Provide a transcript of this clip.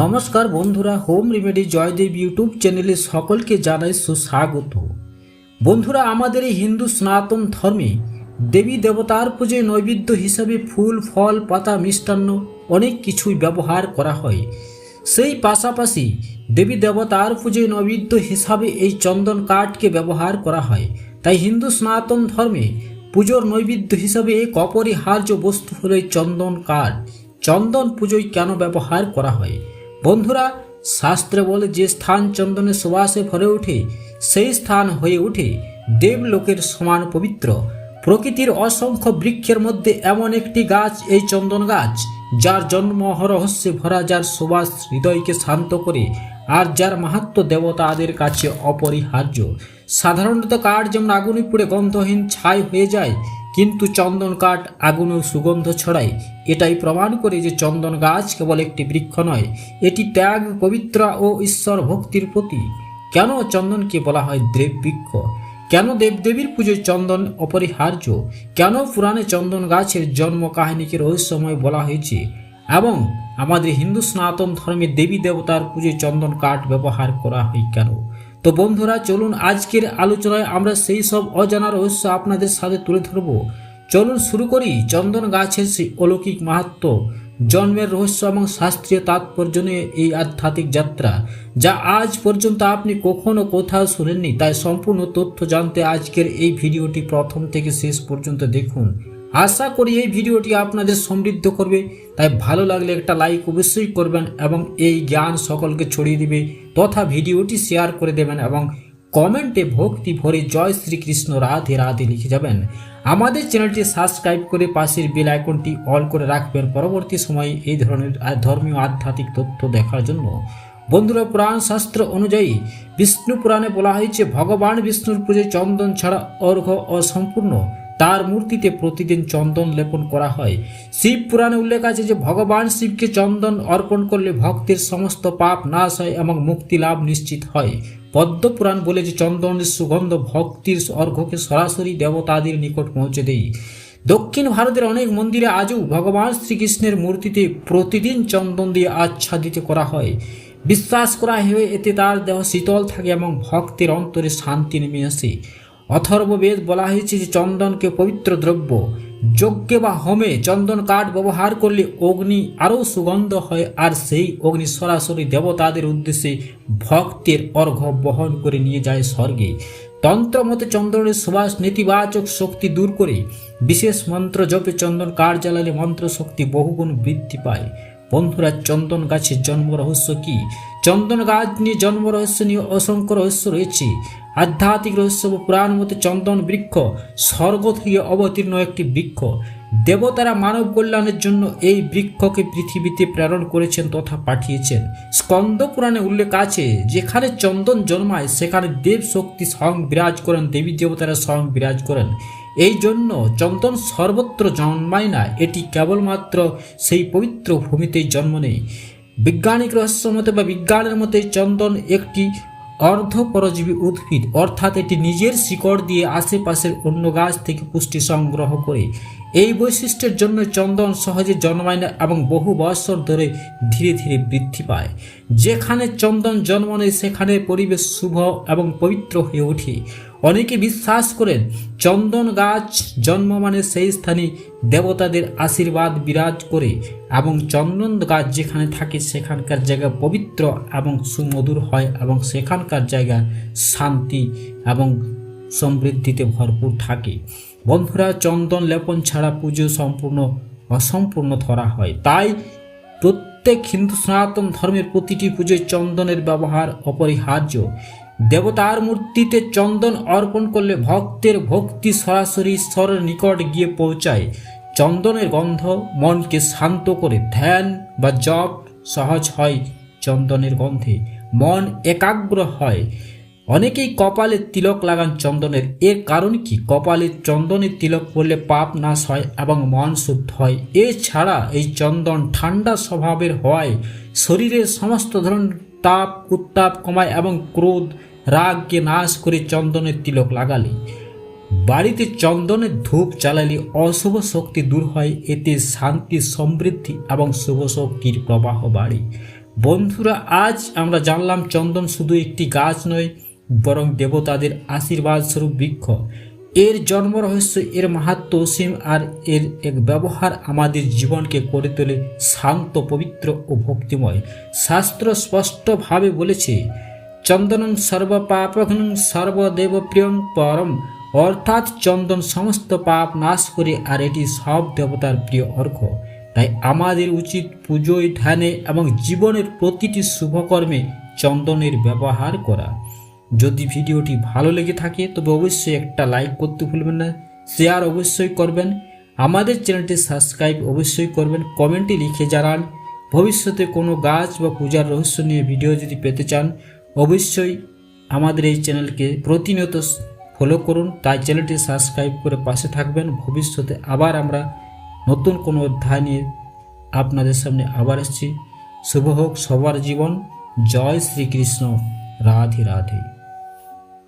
নমস্কার বন্ধুরা, home remedy Joydeb YouTube চ্যানেলে সকলকে জানাই সুস্বাগত। বন্ধুরা, আমাদের এই হিন্দু সনাতন ধর্মে দেবী দেবতার পুজোয় নৈবেদ্য হিসাবে ফুল, ফল, পাতা, মিষ্টান্ন অনেক কিছুই ব্যবহার করা হয়। সেই পাশাপাশি দেবী দেবতার পুজোয় নৈবেদ্য হিসাবে এই চন্দন কাঠকে ব্যবহার করা হয়। তাই হিন্দু সনাতন ধর্মে পুজোর নৈবেদ্য হিসাবে এক অপরিহার্য বস্তু হলো চন্দন কাঠ। চন্দন পুজোয় কেন ব্যবহার করা হয়? বন্ধুরা, শাস্ত্রে বলে যে স্থান চন্দনের সুবাসে ভরে ওঠে সেই স্থান হয়ে ওঠে দেবলোকের সমান পবিত্র। প্রকৃতির অসংখ্য বৃক্ষের মধ্যে এমন একটি গাছ, এই চন্দন গাছ, যার জন্ম রহস্যে ভরা, যার সুবাস হৃদয়কে শান্ত করে, আর যার মাহাত্ম দেবতাদের কাছে অপরিহার্য। সাধারণত কাঠ যেমন আগুনে পুড়ে গন্ধহীন ছাই হয়ে যায় কিন্তু চন্দন কাঠ আগুনের সুগন্ধ ছড়ায়। এটাই প্রমাণ করে যে চন্দন গাছ কেবল একটি বৃক্ষ নয়, এটি ত্যাগ, পবিত্র ও ঈশ্বর ভক্তির প্রতীক। কেন চন্দনকে বলা হয় দেব বৃক্ষ? কেন দেবদেবীর পুজোয় চন্দন অপরিহার্য? কেন পুরাণে চন্দন গাছের জন্ম কাহিনীকে রহস্যময় বলা হয়েছে? এবং আমাদের হিন্দু সনাতন ধর্মে দেবী দেবতার পুজোয় চন্দন কাঠ ব্যবহার করা হয় কেন? তো বন্ধুরা, চলুন আজকের আলোচনায় আমরা সেই সব অজানা রহস্য আপনাদের সাথে তুলে ধরব। চলুন শুরু করি চন্দন গাছের সেই অলৌকিক মাহাত্ম। জন্মের রহস্য এবং শাস্ত্রীয় তাৎপর্য নিয়ে এই আধ্যাত্মিক যাত্রা, যা আজ পর্যন্ত আপনি কখনো কোথাও শুনেননি, তাই সম্পূর্ণ তথ্য জানতে আজকের এই ভিডিওটি প্রথম থেকে শেষ পর্যন্ত দেখুন। আশা করি এই ভিডিওটি আপনাদের সমৃদ্ধ করবে। তাই ভালো লাগলে একটা লাইক অবশ্যই করবেন এবং এই জ্ঞান সকলকে ছড়িয়ে দিবে। তথা ভিডিওটি শেয়ার করে দেবেন এবং কমেন্টে ভক্তি ভরে জয় শ্রীকৃষ্ণ রাধে রাধে লিখে যাবেন। আমাদের চ্যানেলটি সাবস্ক্রাইব করে পাশের বেল আইকনটি অল করে রাখবেন। পরবর্তী সময়ে এই ধরনের ধর্মীয় আধ্যাত্মিক তথ্য দেখার জন্য। বন্ধুরা, পুরাণ শাস্ত্র অনুযায়ী বিষ্ণু পুরাণে বলা হয়েছে, ভগবান বিষ্ণুর পুজোয় চন্দন ছাড়া অর্ঘ্য অসম্পূর্ণ। তার মূর্তিতে প্রতিদিন চন্দন লেপন করা হয়। শিব পুরাণে উল্লেখ আছে যে, ভগবান শিবকে চন্দন অর্পণ করলে ভক্তের সমস্ত পাপ নাশ হয় এবং মুক্তি লাভ নিশ্চিত হয়। পদ্ম পুরাণ বলে যে, চন্দনের সুগন্ধ ভক্তির অর্ঘ্যকে সরাসরি দেবতাদের নিকট পৌঁছে দেয়। দক্ষিণ ভারতের অনেক মন্দিরে আজও ভগবান শ্রীকৃষ্ণের মূর্তিতে প্রতিদিন চন্দন দিয়ে আচ্ছাদিত করা হয়। বিশ্বাস করা হয়ে এতে তার দেহ শীতল থাকে এবং ভক্তের অন্তরে শান্তি নেমে আসে। অথর্ববেদ বলা হয়েছে যে চন্দনকে পবিত্র দ্রব্য, যজ্ঞে বা হোমে চন্দন কাঠ ব্যবহার করলে অগ্নি আরও সুগন্ধ হয় আর সেই অগ্নি সরাসরি দেবতাদের উদ্দেশ্যে ভক্তের অর্ঘ্য বহন করে নিয়ে যায় স্বর্গে। তন্ত্রমতে চন্দনের সুবাস নেতিবাচক শক্তি দূর করে বিশেষ মন্ত্র জপে চন্দন কাঠ জ্বালালে মন্ত্র শক্তি বহুগুণ বৃদ্ধি পায়। বন্ধুরা, চন্দন গাছের জন্ম রহস্য কি? চন্দন গাছ নিয়ে জন্ম রহস্য নিয়ে অসংখ্য রহস্য রয়েছে। আধ্যাত্মিক রহস্য বা পুরাণ মতে চন্দন বৃক্ষ স্বর্গ থেকে অবতীর্ণ একটি বৃক্ষ। দেবতারা মানব কল্যাণের জন্য এই বৃক্ষকে পৃথিবীতে প্রেরণ করেছেন তথা পাঠিয়েছেন। স্কন্দ পুরাণে উল্লেখ আছে, যেখানে চন্দন জন্মায়, সেখানে দেব শক্তি স্বয়ং বিরাজ করেন, দেবী দেবতারা স্বয়ং বিরাজ করেন। এই জন্য চন্দন সর্বত্র জন্মায় না, এটি কেবলমাত্র সেই পবিত্র ভূমিতেই জন্ম নেয়। বৈজ্ঞানিক রহস্য মতে বা বিজ্ঞানের মতে চন্দন একটি অর্ধ পরজীবী উদ্ভিদ, অর্থাৎ এটি নিজের শিকড় দিয়ে আশেপাশের অন্য গাছ থেকে পুষ্টি সংগ্রহ করে। এই বৈশিষ্ট্যের জন্য চন্দন সহজে জন্মায় না এবং বহু বছর ধরে ধীরে ধীরে বৃদ্ধি পায়। যেখানে চন্দন জন্ম নেয়, সেখানে পরিবেশ শুভ এবং পবিত্র হয়ে ওঠে। অনেকে বিশ্বাস করেন, চন্দন গাছ জন্ম মানে সেই স্থানে দেবতাদের আশীর্বাদ বিরাজ করে এবং চন্দন গাছ যেখানে থাকে, সেখানকার জায়গা পবিত্র এবং সুমধুর হয় এবং সেখানকার জায়গা শান্তি এবং সমৃদ্ধিতে ভরপুর থাকে। বন্ধুরা, চন্দন লেপন ছাড়া পুজো সম্পূর্ণ অসম্পূর্ণ ধরা হয়। তাই প্রত্যেক হিন্দু সনাতন ধর্মের প্রতিটি পুজোয় চন্দনের ব্যবহার অপরিহার্য। দেবতার মূর্তিতে চন্দন অর্পণ করলে ভক্তের ভক্তি সরাসরি ঈশ্বরের নিকট গিয়ে পৌঁছায়। চন্দনের গন্ধ মনকে শান্ত করে ধ্যান বা জপ সহজ হয় চন্দনের গন্ধে। মন একাগ্র হয়। অনেকেই কপালে তিলক লাগান চন্দনের। এর কারণ কি? কপালে চন্দনের তিলক করলে পাপ নাশ হয় এবং মন শুদ্ধ হয়। এছাড়া এই চন্দন ঠান্ডা স্বভাবের হওয়ায় শরীরের সমস্ত ধরনের তাপ, উত্তাপ কমায় এবং ক্রোধ, রাগকে নাশ করে চন্দনের তিলক লাগালে। বাড়িতে চন্দনের ধূপ চালালে অশুভ শক্তি দূর হয়। এতে শান্তি, সমৃদ্ধি এবং শুভ শক্তির প্রবাহ বাড়ে। বন্ধুরা, আজ আমরা জানলাম চন্দন শুধু একটি গাছ নয় বরং দেবতাদের আশীর্বাদ স্বরূপ বৃক্ষ। এর জন্ম রহস্য, এর মাহাত্ম অসীম আর এর এক ব্যবহার আমাদের জীবনকে করে তোলে শান্ত, পবিত্র ও ভক্তিময়। শাস্ত্র স্পষ্টভাবে বলেছে, চন্দনং সর্বপাপঘ্নং সর্বদেবপ্রিয়ং পরম, অর্থাৎ চন্দন সমস্ত পাপ নাশ করে আর এটি সব দেবতার প্রিয় অর্ঘ তাই আমাদের উচিত পুজোয় ধ্যানে এবং জীবনের প্রতিটি শুভকর্মে চন্দনের ব্যবহার করা। যদি ভিডিওটি ভালো লেগে থাকে, তবে অবশ্যই একটা লাইক করতে ভুলবেন না শেয়ার অবশ্যই করবেন। আমাদের চ্যানেলটি সাবস্ক্রাইব অবশ্যই করবেন কমেন্টে লিখে জানান। ভবিষ্যতে কোনো গাছ বা পূজার রহস্য নিয়ে ভিডিও যদি পেতে চান, অবশ্যই আমাদের এই চ্যানেলকে প্রতিনিয়ত ফলো করুন। তাই চ্যানেলটি সাবস্ক্রাইব করে পাশে থাকবেন। ভবিষ্যতে আবার আমরা নতুন কোনো অধ্যায় নিয়ে আপনাদের সামনে আবার এসেছি শুভ হোক সবার জীবন। জয় শ্রীকৃষ্ণ। রাধে রাধে।